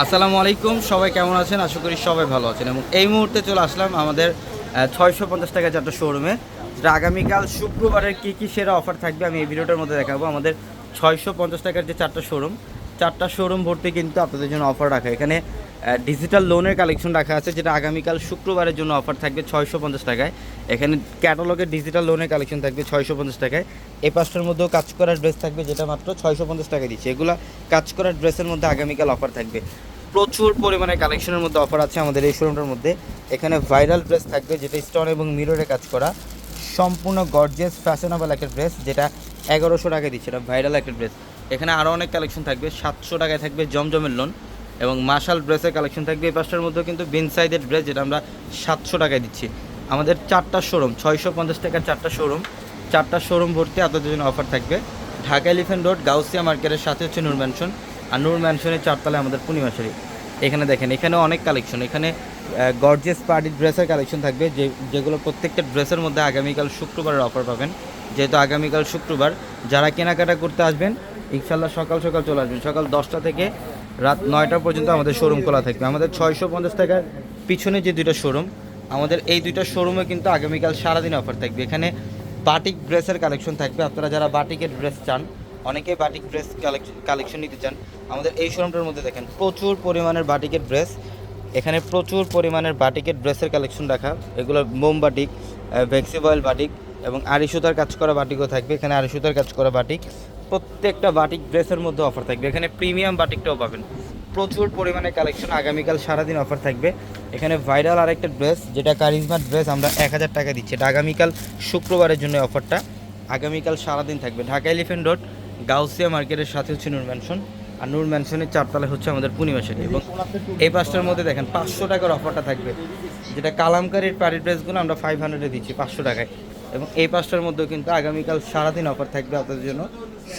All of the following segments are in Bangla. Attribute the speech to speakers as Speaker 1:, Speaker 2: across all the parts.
Speaker 1: আসসালামু আলাইকুম, সবাই কেমন আছেন? আশা করি সবাই ভালো আছেন। এবং এই মুহূর্তে চলে আসলাম আমাদের ছয়শো পঞ্চাশ টাকা চারটা শোরুমে যেটা আগামীকাল শুক্রবারের কী কী সেরা অফার থাকবে আমি এই ভিডিওটার মধ্যে দেখাবো। আমাদের ছয়শো পঞ্চাশ টাকার যে চারটা শোরুম চারটা শোরুম ভর্তি কিন্তু আপনাদের জন্য অফার রাখা। এখানে ডিজিটাল লোনের কালেকশন রাখা আছে, যেটা আগামীকাল শুক্রবারের জন্য অফার থাকবে ছয়শো পঞ্চাশ টাকায়। এখানে ক্যাটালগের ডিজিটাল লোনের কালেকশন থাকবে ছয়শো পঞ্চাশ টাকায়। এই পাঁচটার মধ্যেও কাজ করার ড্রেস থাকবে, যেটা মাত্র ছয়শো পঞ্চাশ টাকা দিচ্ছে। এগুলা কাজ করার ড্রেসের মধ্যে আগামীকাল অফার থাকবে। প্রচুর পরিমাণে কালেকশনের মধ্যে অফার আছে আমাদের এই শোরুমটার মধ্যে। এখানে ভাইরাল ড্রেস থাকবে, যেটা স্টোন এবং মিররে কাজ করা। সম্পূর্ণ গর্জেস ফ্যাশনেবল একটা ড্রেস যেটা এগারোশো টাকা দিচ্ছে। এটা ভাইরাল একটা ড্রেস এখানে আরও অনেক কালেকশন থাকবে, সাতশো টাকায় থাকবে জমজমের লোন এবং মার্শাল ড্রেসের কালেকশন থাকবে এই পাঁচটার মধ্যেও কিন্তু বিন সাইজের ড্রেস যেটা আমরা সাতশো টাকায় দিচ্ছি। আমাদের চারটা শোরুম ছয়শো পঞ্চাশ টাকার চারটা শোরুম চারটা শোরুম ভর্তি আপনাদের জন্য অফার থাকবে। ঢাকা এলিফেন্ট রোড গাউসিয়া মার্কেটের সাথে হচ্ছে নূর ম্যানশন আর নূর ম্যানশনের চারতলায় আমাদের পূর্ণিমাশারি এখানে দেখেন এখানে অনেক কালেকশন। এখানে গর্জেস পার্টি ড্রেসের কালেকশন থাকবে যে, যেগুলো প্রত্যেকটা ড্রেসের মধ্যে আগামীকাল শুক্রবারের অফার পাবেন। যেহেতু আগামীকাল শুক্রবার, যারা কেনাকাটা করতে আসবেন ইনশাল্লাহ সকাল সকাল চলে আসবেন। সকাল দশটা থেকে রাত নয়টা পর্যন্ত আমাদের শোরুম খোলা থাকবে। আমাদের ছয়শো পঞ্চাশ টাকার পিছনে যে দুইটা শোরুম আমাদের এই দুইটা শোরুমে কিন্তু আগামীকাল সারাদিন অফার থাকবে। এখানে বাটিক ড্রেসের কালেকশন থাকবে। আপনারা যারা বাটিকের ড্রেস চান অনেকেই বাটিক ড্রেস কালেকশন কালেকশন নিতে চান, আমাদের এই শোরুমটার মধ্যে দেখেন, প্রচুর পরিমাণের বাটিকের ড্রেস এখানে প্রচুর পরিমাণের বাটিকের ড্রেসের কালেকশন রাখা। এগুলো মোম বাটিক ভেক্সিবয়েল বাটিক এবং আড়ি সুতার কাজ করা বাটিকও থাকবে। এখানে আড়ি সুতার কাজ করা বাটিক প্রত্যেকটা বাটিক ড্রেসের মধ্যে অফার থাকবে। এখানে প্রিমিয়াম বাটিকটাও পাবেন। প্রচুর পরিমাণে কালেকশন আগামীকাল সারাদিন অফার থাকবে। এখানে ভাইরাল আরেকটা ড্রেস যেটা কারিজমার ড্রেস আমরা এক হাজার টাকা দিচ্ছি। এটা আগামীকাল শুক্রবারের জন্য অফারটা আগামীকাল সারাদিন থাকবে। ঢাকা এলিফেন্ট রোড গাউসিয়া মার্কেটের সাথে হচ্ছে নূর ম্যানশন আর নূর ম্যানশনের চারতলা হচ্ছে আমাদের পূর্ণিমাসের এবং এই পাঁচটার মধ্যে দেখেন, পাঁচশো টাকার অফারটা থাকবে। যেটা কালামকারির পাড়ি ড্রেসগুলো আমরা ফাইভ হান্ড্রেডে দিচ্ছি, পাঁচশো টাকায়। এবং এই পাঁচটার মধ্যেও কিন্তু আগামীকাল সারাদিন অফার থাকবে আপনাদের জন্য।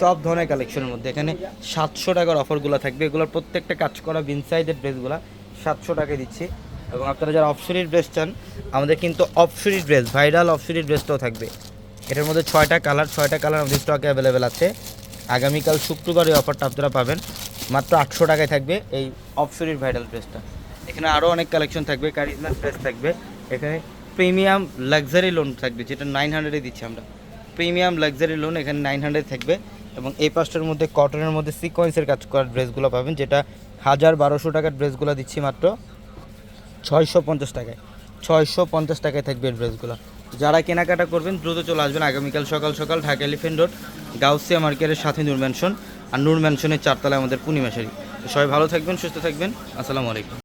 Speaker 1: সব ধরনের কালেকশনের মধ্যে। এখানে সাতশো টাকার অফারগুলো থাকবে। এগুলোর প্রত্যেকটা কাজ করা বিনসাইডের ড্রেসগুলো সাতশো টাকায় দিচ্ছি। এবং আপনারা যারা অফশরির ড্রেস চান, আমাদের কিন্তু অফশরি ড্রেস ভাইরাল অফশরি ড্রেসটাও থাকবে। এটার মধ্যে ছয়টা কালার ছয়টা কালার আমাদের স্টকে অ্যাভেলেবেল আছে। আগামীকাল শুক্রবার এই অফারটা আপনারা পাবেন। মাত্র আটশো টাকায় থাকবে এই অফশরির ভাইরাল ড্রেসটা এখানে আরও অনেক কালেকশন থাকবে কারিজমার ড্রেস থাকবে। এখানে প্রিমিয়াম লাক্সারি লোন থাকবে, যেটা নাইন হান্ড্রেডে দিচ্ছি আমরা। প্রিমিয়াম লাক্সারি লোন এখানে নাইন হান্ড্রেড থাকবে এবং এই পাঁচটার মধ্যে কটনের মধ্যে সিকোয়েন্সের কাজ করার ড্রেসগুলো পাবেন, যেটা হাজার বারোশো টাকার ড্রেসগুলো দিচ্ছি মাত্র ছয়শো পঞ্চাশ টাকায়। ছয়শো পঞ্চাশ টাকায় থাকবে ড্রেসগুলো। যারা কেনাকাটা করবেন, দ্রুত চলে আসবেন আগামীকাল সকাল সকাল ঢাকা এলিফেন্ট রোড গাউসিয়া মার্কেটের সাথে নূর ম্যানশন আর নূর ম্যানশনের চারতলায় আমাদের পূর্ণিমাশারি সবাই ভালো থাকবেন, সুস্থ থাকবেন। আসসালামু আলাইকুম।